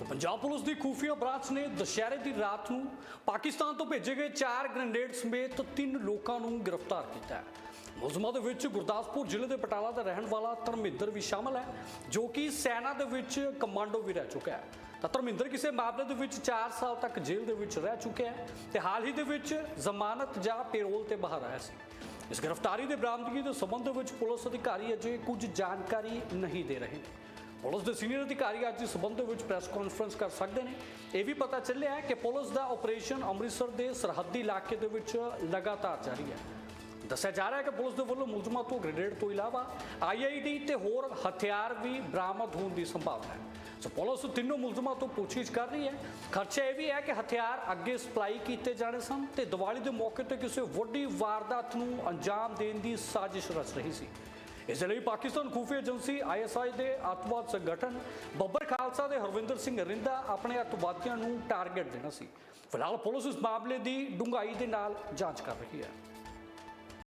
ਸੋ Punjab police ਦੀ ਖੂਫੀਆ branch ਨੇ ਦੁਸ਼ਹਿਰੇ ਦੀ ਰਾਤ ਨੂੰ ਪਾਕਿਸਤਾਨ ਤੋਂ ਭੇਜੇ ਗਏ ਚਾਰ ਗ੍ਰੈਨੇਡ ਸਮੇਤ ਤਿੰਨ ਲੋਕਾਂ ਨੂੰ ਗ੍ਰਿਫਤਾਰ ਕੀਤਾ ਹੈ। ਮੁਲਜ਼ਮਾਂ ਦੇ ਵਿੱਚ ਗੁਰਦਾਸਪੁਰ ਜ਼ਿਲ੍ਹੇ ਦੇ ਬਟਾਲਾ ਦਾ ਰਹਿਣ ਵਾਲਾ ਧਰਮਿੰਦਰ ਵੀ ਸ਼ਾਮਲ ਹੈ, ਜੋ ਕਿ ਸੈਨਾ ਦੇ ਵਿੱਚ ਕਮਾਂਡੋ ਵੀ ਰਹਿ ਚੁੱਕਾ ਹੈ। ਤਾਂ ਧਰਮਿੰਦਰ ਕਿਸੇ ਮਾਮਲੇ ਦੇ ਵਿੱਚ 4 ਸਾਲ ਤੱਕ ਜੇਲ੍ਹ ਦੇ ਵਿੱਚ ਰਹਿ ਚੁੱਕਿਆ ਹੈ ਤੇ ਹਾਲ ਹੀ ਦੇ ਵਿੱਚ ਜ਼ਮਾਨਤ ਜਾਂ ਪੈਰੋਲ ਤੇ ਬਾਹਰ ਆਇਆ ਸੀ। ਇਸ ਗ੍ਰਿਫਤਾਰੀ ਦੇ ਬਰਾਮਦਗੀ ਦੇ ਸੰਬੰਧ ਵਿੱਚ ਪੁਲਿਸ ਅਧਿਕਾਰੀ ਅਜੇ ਕੁਝ ਜਾਣਕਾਰੀ ਨਹੀਂ ਦੇ ਰਹੇ। ਪੁਲਿਸ ਦੇ ਸੀਨੀਅਰ ਅਧਿਕਾਰੀ ਅੱਜ ਇਸ ਸੰਬੰਧ ਵਿੱਚ ਪ੍ਰੈਸ ਕਾਨਫਰੰਸ ਕਰ ਸਕਦੇ ਨੇ। ਇਹ ਵੀ ਪਤਾ ਚੱਲਿਆ ਹੈ ਕਿ ਪੁਲਿਸ ਦਾ ਆਪਰੇਸ਼ਨ ਅੰਮ੍ਰਿਤਸਰ ਦੇ ਸਰਹੱਦੀ ਇਲਾਕੇ ਦੇ ਵਿੱਚ ਲਗਾਤਾਰ ਜਾਰੀ ਹੈ। ਦੱਸਿਆ ਜਾ ਰਿਹਾ ਹੈ ਕਿ ਪੁਲਿਸ ਦੇ ਵੱਲੋਂ ਮੁਲਜ਼ਮਾਂ ਤੋਂ ਗ੍ਰੇਨੇਡ ਤੋਂ ਇਲਾਵਾ ਆਈਆਈਡੀ ਤੇ ਹੋਰ ਹਥਿਆਰ ਵੀ ਬਰਾਮਦ ਹੋਣ ਦੀ ਸੰਭਾਵਨਾ ਹੈ। ਸੋ ਪੁਲਿਸ ਤਿੰਨੋਂ ਮੁਲਜ਼ਮਾਂ ਤੋਂ ਪੁੱਛਗਿੱਛ ਕਰ ਰਹੀ ਹੈ। ਖਰਚਾ ਇਹ ਵੀ ਹੈ ਕਿ ਹਥਿਆਰ ਅੱਗੇ ਸਪਲਾਈ ਕੀਤੇ ਜਾਣੇ ਸਨ ਤੇ ਦੀਵਾਲੀ ਦੇ ਮੌਕੇ ਤੇ ਕਿਸੇ ਵੱਡੀ ਵਾਰਦਾਤ ਨੂੰ ਅੰਜਾਮ ਦੇਣ ਦੀ ਸਾਜ਼ਿਸ਼ ਰਚ ਰਹੀ ਸੀ। ਇਸ ਦੇ ਲਈ ਪਾਕਿਸਤਾਨ ਖੂਫੀ ਏਜੰਸੀ ਆਈਐਸਆਈ ਦੇ ਅੱਤਵਾਦ ਸੰਗਠਨ ਬੱਬਰ ਖਾਲਸਾ ਦੇ ਹਰਵਿੰਦਰ ਸਿੰਘ ਰਿੰਦਾ ਆਪਣੇ ਅੱਤਵਾਦੀਆਂ ਨੂੰ ਟਾਰਗੇਟ ਦੇਣਾ ਸੀ। ਫਿਲਹਾਲ ਪੁਲਿਸ ਇਸ ਮਾਮਲੇ ਦੀ ਡੂੰਘਾਈ ਦੇ ਨਾਲ ਜਾਂਚ ਕਰ ਰਹੀ ਹੈ।